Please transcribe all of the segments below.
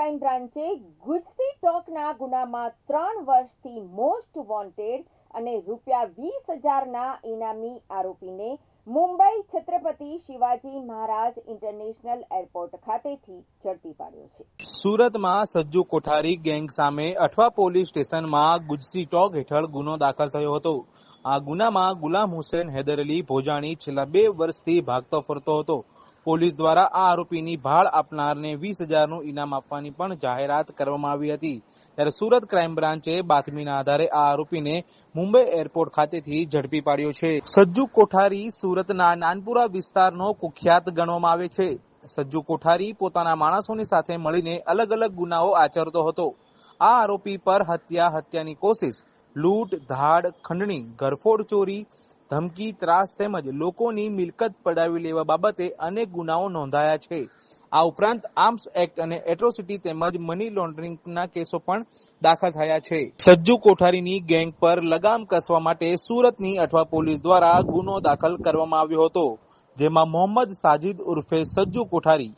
Crime બ્રાન્ચે ગુજસી ટોકના ગુનામાં ત્રણ વર્ષથી મોસ્ટ વોન્ટેડ અને રૂપિયા વીસ હજારના ઇનામી આરોપીને મુંબઈ છત્રપતિ શિવાજી મહારાજ ઇન્ટરનેશનલ એરપોર્ટ ખાતેથી ઝડપી પાડ્યો છે. સુરતમાં સજ્જુ કોઠારી ગેંગ સામે અઠવા પોલીસ સ્ટેશનમાં ગુજસી ટોક હેઠળ ગુનો દાખલ થયો હતો. આ ગુનામાં ગુલામ હુસેન હૈદર અલી ભોજાણી છેલ્લા બે વર્ષથી ભાગતો ફરતો હતો. પોલીસ દ્વારા આ આરોપીની ભાળ આપનારને વીસ હજારનું ઇનામ આપવાની પણ જાહેરાત કરવામાં આવી હતી. ત્યારે સુરત ક્રાઇમ બ્રાન્ચે બાતમીના આધારે આ આરોપીને મુંબઈ એરપોર્ટ ખાતેથી ઝડપી પાડ્યો છે. સજ્જુ કોઠારી સુરતના નાનપુરા વિસ્તારનો કુખ્યાત ગણવામાં આવે છે. સજ્જુ કોઠારી પોતાના માણસોની સાથે મળીને અલગ અલગ ગુનાઓ આચરતો હતો. આ આરોપી પર હત્યા હત્યાની કોશિશ, લૂંટ, ધાડ, ખંડણી, ઘરફોડ ચોરી ધમકી, ત્રાસ તેમજ લોકોની મિલકત પડાવી લેવા બાબતે અનેક ગુનાઓ નોંધાયા છે. આ ઉપરાંત આર્મ્સ એક્ટ અને એટ્રોસિટી તેમજ મની લોન્ડરિંગના કેસો પણ દાખલ થયા છે. સજ્જુ કોઠારીની ગેંગ પર લગામ કસવા માટે સુરતની અઠવા પોલીસ દ્વારા ગુનો દાખલ કરવામાં આવ્યો હતો, જેમાં મોહમ્મદ સાજિદ ઉર્ફે સજ્જુ કોઠારી,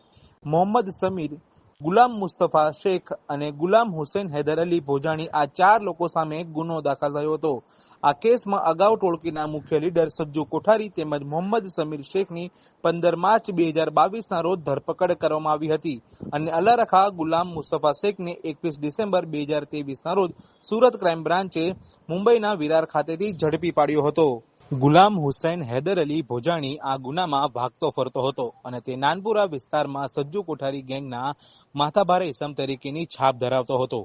મોહમ્મદ સમીર, ગુલામ મુસ્તફા શેખ અને ગુલામ હુસેન હૈદર અલી ભોજાણી આ ચાર લોકો સામે ગુનો દાખલ થયો હતો. આ કેસમાં અગાઉ ટોળકીના મુખ્ય લીડર સજ્જુ કોઠારી તેમજ મોહમ્મદ સમીર શેખની પંદર માર્ચ બે હજાર બાવીસના રોજ ધરપકડ કરવામાં આવી હતી. અને અલારખા ગુલામ મુસ્તફા શેખને એકવીસ ડિસેમ્બર બે હજાર તેવીસના રોજ સુરત ક્રાઇમ બ્રાન્ચે મુંબઈના વિરાર ખાતેથી ઝડપી પાડ્યો હતો. ગુલામ હુસૈન હૈદર અલી ભોજાણી આ ગુનામાં ભાગતો ફરતો હતો અને તે નાનપુરા વિસ્તારમાં સજ્જુ કોઠારી ગેંગના માથાભારે ઇસમ તરીકેની છાપ ધરાવતો હતો.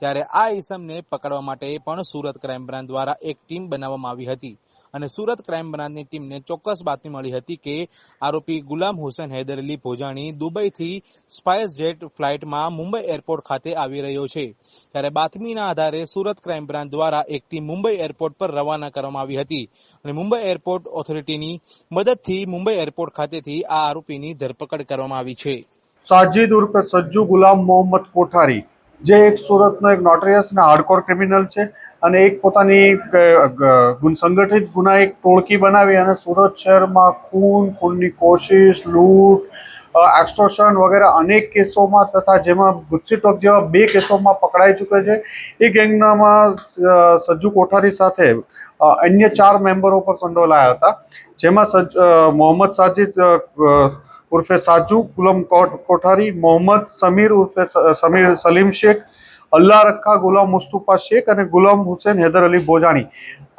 ત્યારે આ ઇસમને પકડવા માટે પણ સુરત ક્રાઇમ બ્રાન્ચ દ્વારા એક ટીમ બનાવવામાં આવી હતી. અને સુરત ક્રાઇમ બ્રાન્ચની ટીમને ચોક્કસ બાતમી મળી હતી કે આરોપી ગુલામ હુસેન હૈદર અલી ભોજાણી દુબઈથી સ્પાઇસ જેટ ફ્લાઇટમાં મુંબઈ એરપોર્ટ ખાતે આવી રહ્યો છે. ત્યારે બાતમીના આધારે સુરત ક્રાઇમ બ્રાન્ચ દ્વારા એક ટીમ મુંબઈ એરપોર્ટ પર રવાના કરવામાં આવી હતી. અને મુંબઈ એરપોર્ટ ઓથોરિટીની મદદથી મુંબઈ એરપોર્ટ ખાતેથી આ આરોપીની ધરપકડ કરવામાં આવી છે. સાજીદ ઉર્ફે સજ્જુ ગુલામ મોહમ્મદ કોઠારી જે એક સુરતનો એક નોટરિયસ અને હાર્ડકોર ક્રિમિનલ છે અને એક પોતાની સંગઠિત ગુના એક ટોળકી બનાવી અને સુરત શહેરમાં ખૂન, ખૂનની કોશિશ, લૂંટ એક્સ્ટોર્શન વગેરે અનેક કેસોમાં તથા જેમાં ગુસ્સી ટોક જેવા બે કેસોમાં પકડાઈ ચૂક્યો છે. એ ગેંગનામાં સજ્જુ કોઠારી સાથે અન્ય ચાર મેમ્બરો પર સંડોવાયેલા હતા. જેમાં સજ મોહમ્મદ સાજિદ ઉર્ફે સાજુ, ગુલામ કોઠારી, મોહમ્મદ સમીર ઉર્ફે સમીર સલીમ શેખ, અલ્લાહ રખા, ગુલામ મુસ્તુફા શેખ અને ગુલામ હુસેન હૈદર અલી ભોજાણી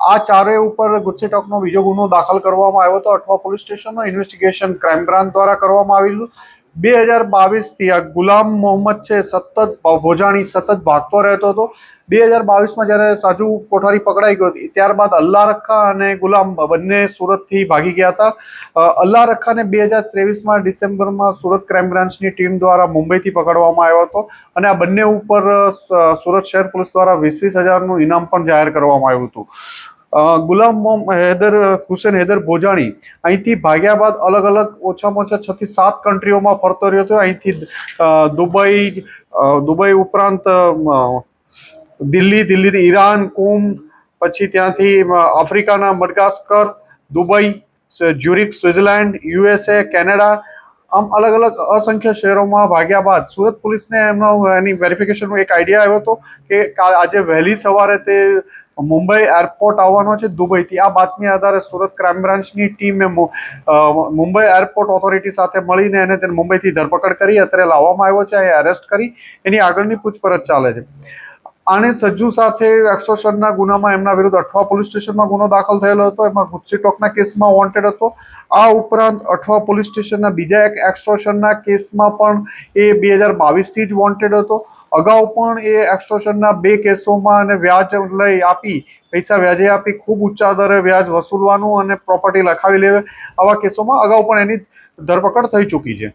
આ ચારેય ઉપર ગુસ્સી ટોકનો બીજો ગુનો દાખલ કરવામાં આવ્યો હતો. અઠવા પોલીસ સ્ટેશનનો ઇન્વેસ્ટિગેશન ક્રાઇમ બ્રાન્ચ દ્વારા કરવામાં આવેલું. બે હજાર બાવીસથી આ ગુલામ મોહમ્મદ છે, સતત ભોજાણી, સતત ભાગતો રહેતો હતો. બે હજાર બાવીસમાં જ્યારે સાજુ કોઠારી પકડાઈ ગયો ત્યારબાદ અલ્લાહ રખા અને ગુલામ બંને સુરતથી ભાગી ગયા હતા. અલ્લાહ રખાને બે હજાર ત્રેવીસમાં ડિસેમ્બરમાં સુરત ક્રાઇમ બ્રાન્ચની ટીમ દ્વારા મુંબઈથી પકડવામાં આવ્યો હતો અને આ બંને ઉપર સુરત શહેર પોલીસ દ્વારા વીસ વીસ હજારનું ઇનામ પણ જાહેર કરવામાં આવ્યું હતું. ગુલામ હૈદર હુસેન હૈદર ભોજાણી અહીંથી ભાગ્યા બાદ અલગ અલગ ઓછામાં ઓછા છથી સાત કન્ટ્રીઓમાં ફરતો રહ્યો હતો. અહીંથી દુબઈ દુબઈ ઉપરાંત દિલ્હી, દિલ્હીથી ઈરાન, કુમ, પછી ત્યાંથી આફ્રિકાના Madagascar, Dubai Zurich Switzerland USA, Canada આમ અલગ અલગ અસંખ્ય શહેરોમાં ભાગ્યા બાદ સુરત પોલીસને એમનો એની વેરિફિકેશનનો એક આઈડિયા આવ્યો હતો કે આજે વહેલી સવારે તે મુંબઈ એરપોર્ટ આવવાનો છે દુબઈથી. આ બાતમી આધારે સુરત ક્રાઇમ બ્રાન્ચની ટીમે મુંબઈ એરપોર્ટ ઓથોરિટી સાથે મળીને એને તેને મુંબઈથી ધરપકડ કરી, અત્યારે લાવવામાં આવ્યો છે અહીં અરેસ્ટ કરી. એની આગળની પૂછપરછ ચાલે છે. આને સજ્જુ સાથે એક્સોશનના ગુનામાં એમના વિરુદ્ધ અઠવા પોલીસ સ્ટેશનમાં ગુનો દાખલ થયેલો હતો. એમાં ગુજસીટોકના કેસમાં વોન્ટેડ હતો. આ ઉપરાંત અઠવા પોલીસ સ્ટેશનના બીજા એક એક્સોશનના કેસમાં પણ એ બે હજાર બાવીસથી જ વોન્ટેડ હતો. અગાઉ પણ એ એક્સટોર્શનના બે કેસોમાં અને વ્યાજ લઈ આપી, પૈસા વ્યાજે આપી, ખૂબ ઊંચા દરે વ્યાજ વસૂલવાનું અને પ્રોપર્ટી લખાવી લેવી. આવા કેસોમાં અગાઉ પણ એની ધરપકડ થઈ ચૂકી છે.